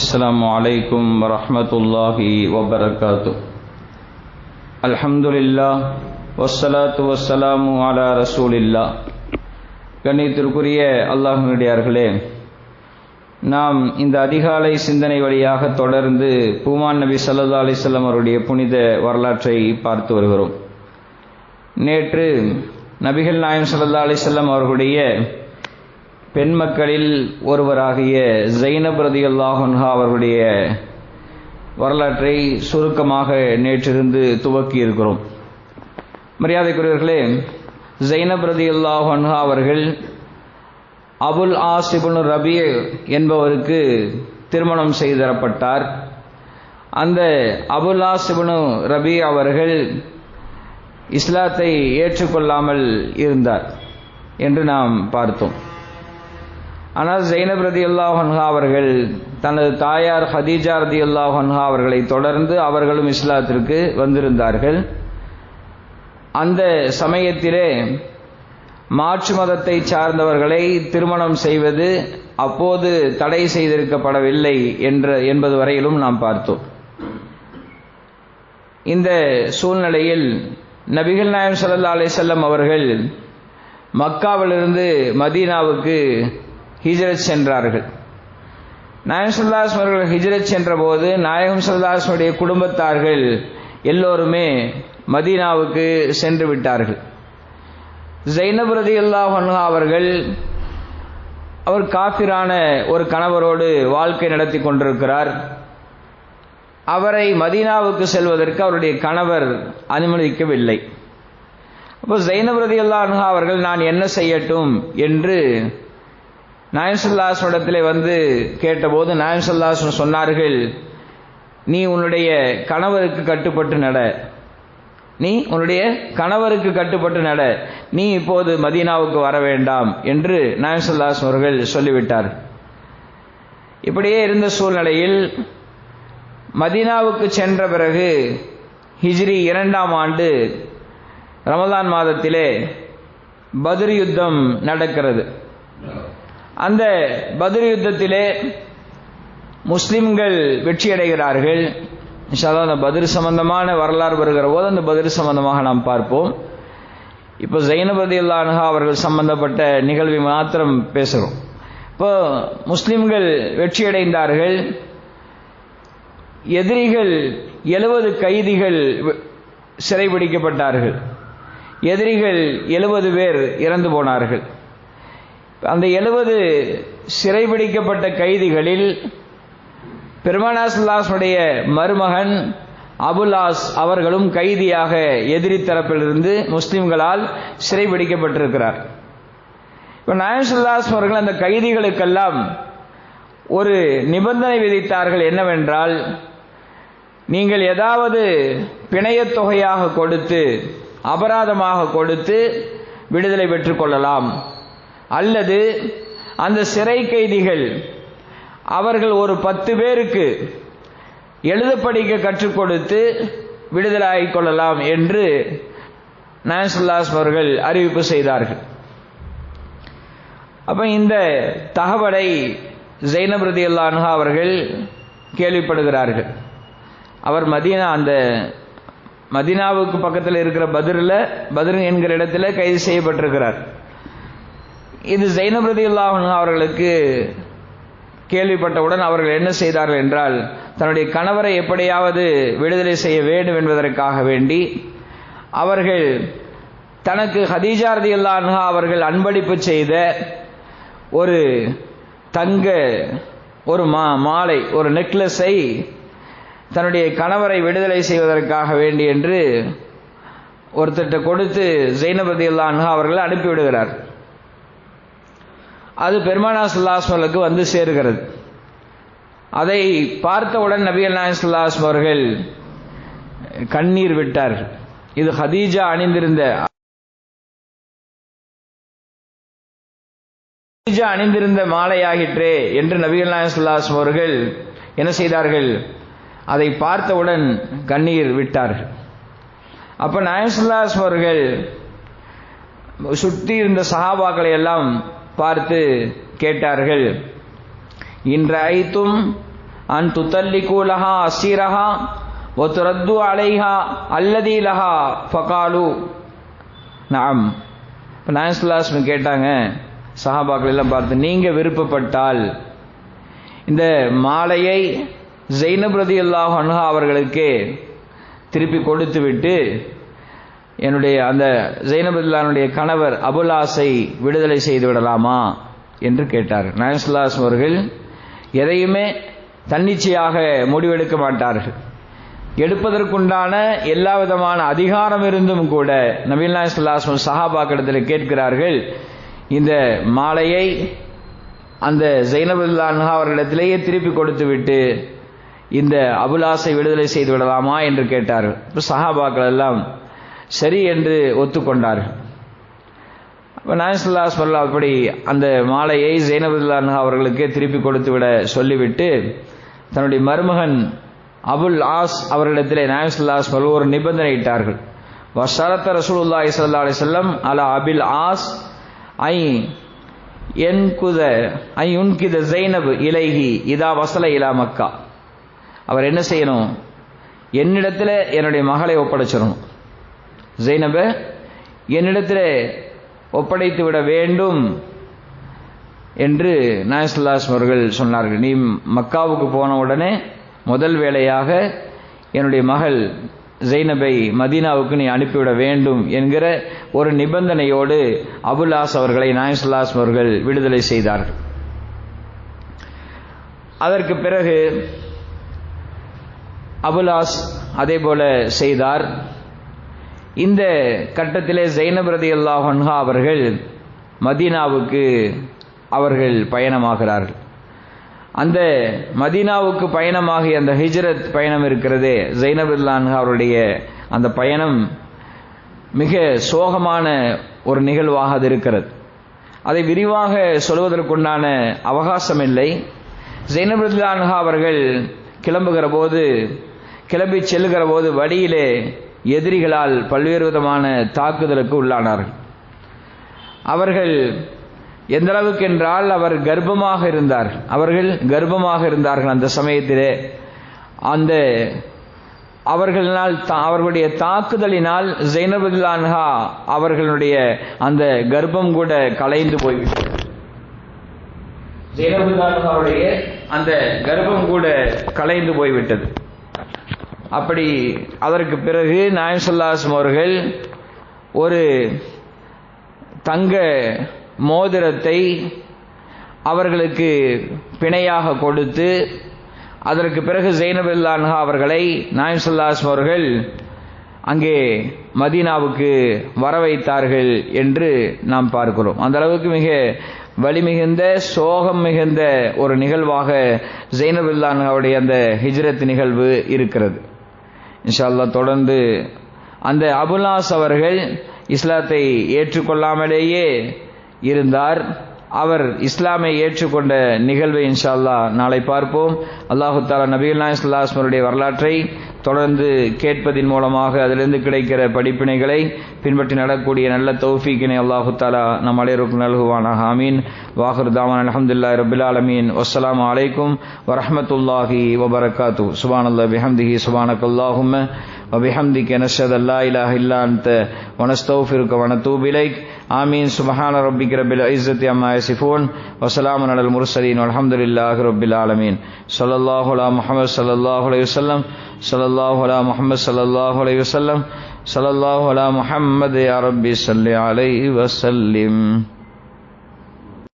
السلام عليكم ورحمة الله وبركاته الحمد لله والصلاة والسلام على رسول الله கண்ணியத்திற்குரிய அல்லாஹினுடையார்களே நாம் இந்த அதிகாலை சிந்தனை வழியாக தொடர்ந்து பூமான் நபி சல்லா அலிஸ்லாம் அவருடைய புனித வரலாற்றை பார்த்து வருகிறோம் நேற்று நபிகள் நாயம் சல்லா அலிஸ்லாம் அவர்களுடைய பெண் மக்களில் ஒருவராகிய ஜைனப் ரதி அவர்களுடைய வரலாற்றை சுருக்கமாக நேற்றிருந்து துவக்கி இருக்கிறோம். மரியாதைக்குரியவர்களே ஜைனப் ரதி அவர்கள் அபுல் ஆசிபுன் ரபி என்பவருக்கு திருமணம் செய்தரப்பட்டார் அந்த அபுல் ஆசிபுனு ரபி அவர்கள் இஸ்லாத்தை ஏற்றுக்கொள்ளாமல் இருந்தார் என்று நாம் பார்த்தோம். ஆனால் ஜெயினப் ரதி அல்லாஹன்ஹா அவர்கள் தனது தாயார் ஹதீஜா ரதி அல்லாஹன்ஹா அவர்களை தொடர்ந்து அவர்களும் இஸ்லாத்திற்கு வந்திருந்தார்கள். அந்த சமயத்திலே மாற்று மதத்தை சார்ந்தவர்களை திருமணம் செய்வது அப்போது தடை செய்திருக்கப்படவில்லை என்ற என்பது வரையிலும் நாம் பார்த்தோம். இந்த சூழ்நிலையில் நபிகள் நாயம் சல்லா அலிசல்லம் அவர்கள் மக்காவிலிருந்து மதீனாவுக்கு ஹிஜரத் சென்றார்கள். நாயகம் சல்லாஸ் அவர்கள் ஹிஜரத் சென்ற போது நாயகம் சல்லாஸ்னுடைய குடும்பத்தார்கள் எல்லோருமே மதீனாவுக்கு சென்று விட்டார்கள். ஜைனப் ரதி அல்லாஹ் அவர்கள் அவர் காபிரான ஒரு கணவரோடு வாழ்க்கை நடத்தி கொண்டிருக்கிறார். அவரை மதீனாவுக்கு செல்வதற்கு அவருடைய கணவர் அனுமதிக்கவில்லை. அப்போ ஜைனப் ரதி அல்லாஹ் அவர்கள் நான் என்ன செய்யட்டும்? என்று நாயன்சல்லாஸ்வடத்தில் வந்து கேட்டபோது நாயன்சல்லாஸ் சொன்னார்கள் நீ உன்னுடைய கணவருக்கு கட்டுப்பட்டு நட. நீ உன்னுடைய கணவருக்கு கட்டுப்பட்டு நட. நீ இப்போது மதீனாவுக்கு வர வேண்டாம் என்று நாயசல்லாஸ் அவர்கள் சொல்லிவிட்டார். இப்படியே இருந்த சூழ்நிலையில் மதீனாவுக்கு சென்ற பிறகு ஹிஜ்ரி இரண்டாம் ஆண்டு ரமதான் மாதத்திலே பதிர் யுத்தம் நடக்கிறது. அந்த பதில் யுத்தத்திலே முஸ்லிம்கள் வெற்றியடைகிறார்கள். இன்ஷால்லா அந்த பதில் சம்பந்தமான வரலாறு வருகிற போது அந்த பதில் சம்பந்தமாக நாம் பார்ப்போம். இப்போ ஜெயினபதி அல்லானுகா அவர்கள் சம்பந்தப்பட்ட நிகழ்வை மாத்திரம் பேசுகிறோம் இப்போ முஸ்லிம்கள் வெற்றியடைந்தார்கள். எதிரிகள் எழுபது கைதிகள் சிறைபிடிக்கப்பட்டார்கள். எதிரிகள் எழுபது பேர் இறந்து போனார்கள். அந்த எழுபது சிறைபிடிக்கப்பட்ட கைதிகளில் பெருமானாசுல்லாஸுடைய மருமகன் அபுல்லாஸ் அவர்களும் கைதியாக எதிரி தரப்பிலிருந்து முஸ்லிம்களால் சிறைபிடிக்கப்பட்டிருக்கிறார். இப்போ நாயசுல்லாஸ் அவர்கள் அந்த கைதிகளுக்கெல்லாம் ஒரு நிபந்தனை விதித்தார்கள் என்னவென்றால் நீங்கள் ஏதாவது பிணையத் தொகையாக கொடுத்து அபராதமாக கொடுத்து விடுதலை பெற்றுக்கொள்ளலாம் அல்லது அந்த சிறை கைதிகள் அவர்கள் ஒரு பத்து பேருக்கு எழுத படிக்க கற்றுக் கொடுத்து விடுதலை கொள்ளலாம் என்று நான்சுல்லாஸ் அவர்கள் அறிவிப்பு செய்தார்கள். அப்ப இந்த தகவலை ஜெயினபிரதி அல்லானுகா அவர்கள் கேள்விப்படுகிறார்கள். அவர் மதீனா அந்த மதீனாவுக்கு பக்கத்தில் இருக்கிற பதிரில் பதிர் என்கிற இடத்துல கைது செய்யப்பட்டிருக்கிறார். இது ஜெயனபிரதி அல்லாஹ் அவர்களுக்கு கேள்விப்பட்டவுடன் அவர்கள் என்ன செய்தார்கள் என்றால் தன்னுடைய கணவரை எப்படியாவது விடுதலை செய்ய வேண்டும் என்பதற்காக வேண்டி அவர்கள் தனக்கு ஹதீஜாரதி அல்லான்ஹா அவர்கள் அன்பளிப்பு செய்த ஒரு தங்க ஒரு மா மாலை ஒரு நெக்லஸை தன்னுடைய கணவரை விடுதலை செய்வதற்காக வேண்டி என்று ஒருத்தர்கிட்ட கொடுத்து ஜெயினபதி அல்லான்ஹா அவர்கள் அனுப்பிவிடுகிறார். அது பெருமானா சுல்லாஸ்மலுக்கு வந்து சேருகிறது. அதை பார்த்தவுடன் நபிகள் நாயன் சுல்லாஸ் அவர்கள் கண்ணீர் விட்டார் இது ஹதீஜா அணிந்திருந்த ஹதீஜா அணிந்திருந்த மாலையாகிற்றே என்று நபிகள் நாயன் சுல்லாஸ் அவர்கள் என்ன செய்தார்கள்? அதை பார்த்தவுடன் கண்ணீர் விட்டார்கள். அப்ப நாயன் அவர்கள் சுற்றி இருந்த சஹாபாக்களை எல்லாம் பார்த்து கேட்டார்கள். இன்று ஐத்தும் அன் துத்தல்லிகு லஹா அசீரஹா ஒத்துரத்து அலைஹா அல்லதி லஹா ஃபகாலு. நாம். இப்போ நாயசுல்லாஸ்மி கேட்டாங்க சஹாபாக்கள் எல்லாம் பார்த்து நீங்கள் விருப்பப்பட்டால் இந்த மாலையை ஜெயினபிரதி அல்லாஹ் அன்ஹா அவர்களுக்கு திருப்பி கொடுத்து விட்டு என்னுடைய அந்த ஜெயினபுல்லானுடைய கணவர் அபுலாஸை விடுதலை செய்து விடலாமா என்று கேட்டார். நயன்சுல்லாஸ் அவர்கள் எதையுமே தன்னிச்சையாக முடிவெடுக்க மாட்டார்கள். எடுப்பதற்குண்டான எல்லா விதமான அதிகாரம் இருந்தும் கூட நபீல் நாயசுல்லாஸ்மன் சஹாபாக்கிடத்தில் கேட்கிறார்கள் இந்த மாலையை அந்த ஜெயினபுல்லான்ஹா அவர்களிடத்திலேயே திருப்பி கொடுத்து விட்டு இந்த அபுலாசை விடுதலை செய்து விடலாமா என்று கேட்டார்கள். இப்போ சஹாபாக்கள் எல்லாம் சரி என்று ஒத்துக்கொண்டார்கள். அப்போ நாயசுல்லா சொல்லா அப்படி அந்த மாலையை ஜெயினபுல்லான்ஹா அவர்களுக்கே திருப்பி கொடுத்து விட சொல்லிவிட்டு தன்னுடைய மருமகன் அபுல் ஆஸ் அவர்களிடத்திலே நாயசுல்லாஸ் ஒரு நிபந்தனை இட்டார்கள். வசரத்த ரசூலுல்லா இசல்லா அலி வஸல்லம் அலா அபில் ஆஸ் ஐ என்குத ஐ உன்கித ஜெய்னப் இலகி இதா வசல இலா மக்கா. அவர் என்ன செய்யணும்? என்னிடத்தில் என்னுடைய மகளை ஒப்படைச்சிடணும். ஜெய்னப என்னிடத்தில் ஒப்படைத்து விட வேண்டும் என்று நாயசுல்லாஸ் அவர்கள் சொன்னார்கள். நீ மக்காவுக்கு போன உடனே முதல் வேளையாக என்னுடைய மகள் ஜெய்னபை மதீனாவுக்கு நீ அனுப்பிவிட வேண்டும் என்கிற ஒரு நிபந்தனையோடு அபுல்லாஸ் அவர்களை நாயசுல்லாஸ் அவர்கள் விடுதலை செய்தார்கள். அதற்கு பிறகு அபுலாஸ் அதே போல செய்தார். இந்த கட்டத்திலே ஜெய்னபிரதி அல்லாஹன்ஹா அவர்கள் மதீனாவுக்கு அவர்கள் பயணமாகிறார்கள். அந்த மதீனாவுக்கு பயணமாகிய அந்த ஹிஜ்ரத் பயணம் இருக்கிறதே ஜெய்னபுல்லான்ஹா அவருடைய அந்த பயணம் மிக சோகமான ஒரு நிகழ்வாக அது இருக்கிறது. அதை விரிவாக சொல்வதற்குண்டான அவகாசம் இல்லை ஜெய்னபுல்லான்ஹா அவர்கள் கிளம்புகிற போது கிளம்பி செல்லுகிற போது வழியிலே எதிரிகளால் பல்வேறு விதமான தாக்குதலுக்கு உள்ளானார்கள். அவர்கள் எந்த அளவுக்கு என்றால் அவர் கர்ப்பமாக இருந்தார் அவர்கள் கர்ப்பமாக இருந்தார்கள் அந்த சமயத்திலே. அந்த அவர்களினால் அவர்களுடைய தாக்குதலினால் ஜெய்னபுல்லான்ஹா அவர்களுடைய அந்த கர்ப்பம் கூட கலைந்து போய்விட்டது. ஜெய்னபுல்லான்ஹாவுடைய அந்த கர்ப்பம் கூட கலைந்து போய்விட்டது. அப்படி அதற்கு பிறகு நாயசுல்லாஸ்ம் அவர்கள் ஒரு தங்க மோதிரத்தை அவர்களுக்கு பிணையாக கொடுத்து அதற்கு பிறகு ஜெயினபில்லான்ஹா அவர்களை நாயசுல்லாஸ்ம் அவர்கள் அங்கே மதீனாவுக்கு வர வைத்தார்கள் என்று நாம் பார்க்கிறோம். அந்த அளவுக்கு மிக வலிமிகுந்த சோகம் மிகுந்த ஒரு நிகழ்வாக ஜெயினபில்லான்ஹாவுடைய அந்த ஹிஜ்ரத் நிகழ்வு இருக்கிறது. இன்ஷால்லா தொடர்ந்து அந்த அபுல்லாஸ் அவர்கள் இஸ்லாத்தை ஏற்றுக்கொள்ளாமலேயே இருந்தார். அவர் இஸ்லாமை ஏற்றுக்கொண்ட நிகழ்வை இன்ஷால்லா நாளை பார்ப்போம். அல்லாஹு தாலா நபீல் இஸ்லாஸ்மருடைய வரலாற்றை தொடர்ந்து கேட்பதின் மூலமாக அதிலிருந்து கிடைக்கிற படிப்பினைகளை பின்பற்றி நடக்கூடிய நல்ல தௌஃபீக்கினை அல்லாஹு தாலா நம் அனைவருக்கும் நல்குவானாக. அமீன் வாஹர் தாமான் அலமதுல்லா ரபுல் ஆலமீன். அலைக்கும் வரமத்துல்லாஹி வபரகாத்து சுபான் அல்லா பிஹம்திஹி சுபானக் அல்லாஹும் وبحمدك نشهد أن لا إله إلا أنت ونستغفرك ونتوب إليك. آمين. سبحان ربك رب العزة عما يصفون. وسلام على المرسلين. والحمد لله رب العالمين. صلى الله على محمد صلى الله عليه وسلم. صلى الله على محمد صلى الله عليه وسلم. صلى الله على محمد يا ربي صل عليه وسلم.